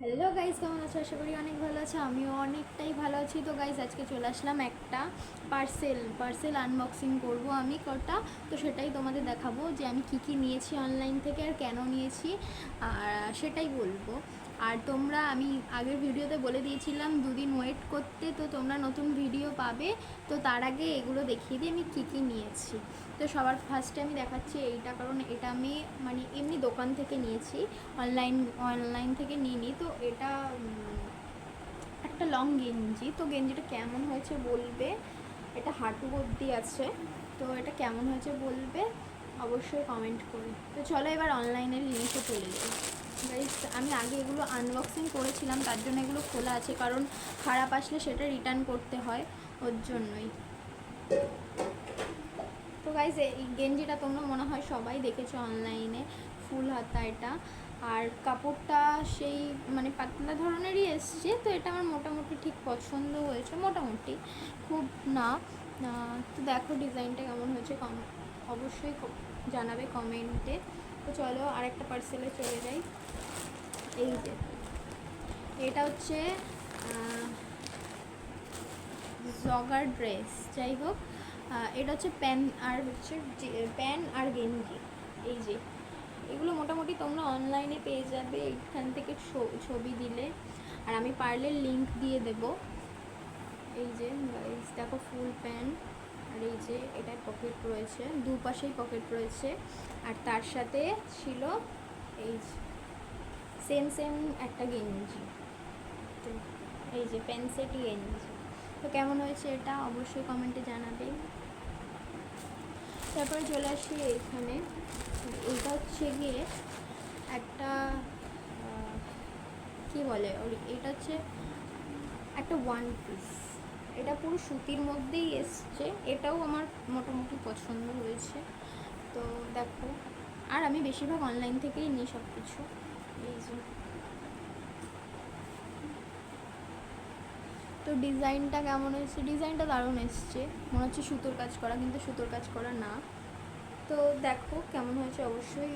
Hello guys কেমন আছো? আশা করি অনেক ভালো আছো। আমিও অনেকটাই ভালো আছি। তো গাইজ আজকে চলে আসলাম একটা পার্সেল পার্সেল আনবক্সিং করব আমি কটা। তো সেটাই তোমাদের দেখাবো যে আমি কি কি নিয়েছি অনলাইন থেকে আর কেন নিয়েছি। আর সেটাই বলব। আর তোমরা, আমি আগের ভিডিওতে বলে দিয়েছিলাম দুদিন ওয়েট করতে, তো তোমরা নতুন ভিডিও পাবে, তো তার আগে এগুলো দেখিয়ে দিই আমি কী কী নিয়েছি। তো সবার ফার্স্টে আমি দেখাচ্ছি এইটা, কারণ এটা আমি মানে এমনি দোকান থেকে নিয়েছি অনলাইন অনলাইন থেকে নিইনি, তো এটা একটা লং গেঞ্জি। তো গেঞ্জিটা কেমন হয়েছে বলবে? এটা হাঁটু অব্দি আছে, তো এটা কেমন হয়েছে বলবে? অবশ্যই কমেন্ট করে তো চলো এবার অনলাইনের জিনিসে চলে যাই। আমি আগে এগুলো আনবক্সিং করেছিলাম, তার জন্য এগুলো খোলা আছে, কারণ খারাপ আসলে সেটা রিটার্ন করতে হয় ওর জন্যই। তো গাইজ এই গেঞ্জিটা তোমরা মনে হয় সবাই দেখেছ অনলাইনে ফুল হাতা এটা। আর কাপড়টা সেই মানে পাতলা ধরনেরই এসছে, তো এটা আমার মোটামুটি ঠিক পছন্দ হয়েছে, মোটামুটি। খুব না। তো দেখো ডিজাইনটা কেমন হয়েছে, কম অবশ্যই জানাবে কমেন্টে তো চলো আরেকটা পার্সেলে চলে যাই। এই যে, এটা হচ্ছে জগার ড্রেস যাই হোক। এটা হচ্ছে প্যান আর হচ্ছে প্যান আর গেঞ্জি। এই যে, এগুলো মোটামুটি তোমরা অনলাইনে পেয়ে যাবে, এখান থেকে ছবি দিলে। আর আমি পারলে লিংক দিয়ে দেব। এই যে দেখো ফুল প্যান আর এই যে এটার পকেট রয়েছে, দুপাশেই পকেট রয়েছে। আর তার সাথে ছিল এই সেম সেম একটা গেঞ্জি তো এই যে প্যান্সেট গেঞ্জি তো কেমন হয়েছে এটা অবশ্যই কমেন্টে জানাবে তারপরে চলে আসি এখানে। এটা হচ্ছে গিয়ে একটা কি বলে এটা হচ্ছে একটা ওয়ান পিস এটা পুরো সুতির মধ্যেই এসছে। এটাও আমার মোটামুটি পছন্দ হয়েছে। তো দেখো, আর আমি বেশিরভাগ অনলাইন থেকেই নিই সব কিছু এই যে। তো ডিজাইনটা কেমন হয়েছে? ডিজাইনটা দারুণ এসছে। মনে হচ্ছে সুতোর কাজ করা, কিন্তু সুতোর কাজ করা না। তো দেখো কেমন হয়েছে অবশ্যই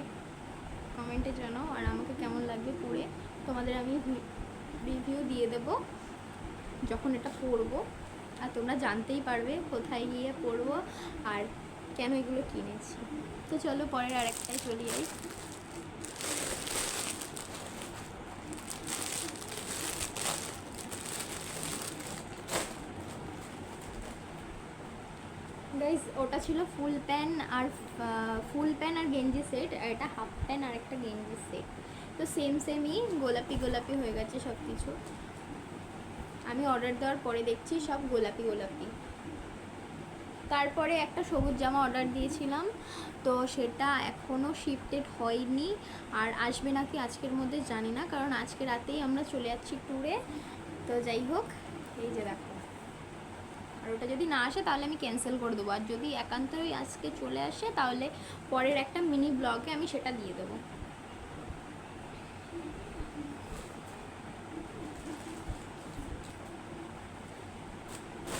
কমেন্টে জানাও। আর আমাকে কেমন লাগবে পরে তোমাদের আমি রিভিউ দিয়ে দেব। যখন এটা পরবো আর তোমরা জানতেই পারবে কোথায় গিয়ে পরবো আর কেন এগুলো কিনেছি। তো চলো পরের আরেকটাই চলে যাই। ওটা ছিল ফুল প্যান আর ফুল প্যান আর গেঞ্জি সেট, আর এটা হাফ প্যান আর একটা গেঞ্জি সেট। তো সেম সেমই গোলাপি গোলাপি হয়ে গেছে সব কিছু আমি অর্ডার দেওয়ার পরে দেখছি সব গোলাপি গোলাপি। তারপরে একটা সবুজ জামা অর্ডার দিয়েছিলাম, তো সেটা এখনও শিফটেড হয়নি, আর আসবে নাকি আজকের মধ্যে জানি না, কারণ আজকে রাতেই আমরা চলে যাচ্ছি ট্যুরে তো যাই হোক, এই যে দেখো। আর ওটা যদি না আসে, তাহলে আমি ক্যান্সেল করে দেবো। আর যদি একান্তই আজকে চলে আসে, তাহলে পরের একটা মিনি ব্লগে আমি সেটা দিয়ে দেবো।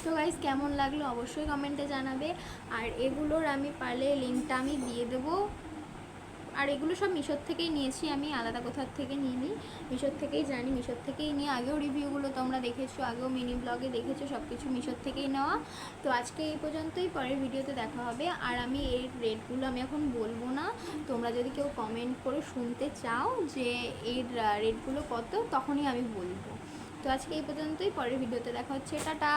তো গাইজ কেমন লাগল অবশ্যই কমেন্টে জানাবে। আর এগুলোর আমি পারলে লিঙ্কটা আমি দিয়ে দেবো। আর এগুলো সব মিশোর থেকেই নিয়েছি, আমি আলাদা কোথার থেকে নিয়ে নিই মিশোর থেকেই জানি, মিশোর থেকেই নিয়ে আগেও রিভিউগুলো তোমরা দেখেছ, আগেও মিনি ব্লগে দেখেছ সব কিছু মিশোর থেকেই নেওয়া। তো আজকে এই পর্যন্তই, পরের ভিডিওতে দেখা হবে। আর আমি এর রেটগুলো আমি এখন বলব না। তোমরা যদি কেউ কমেন্ট করে শুনতে চাও যে এর রেটগুলো কত, তখনই আমি বলব। তো আজকে এই পর্যন্তই, পরের ভিডিওতে দেখা হচ্ছে। টাটা!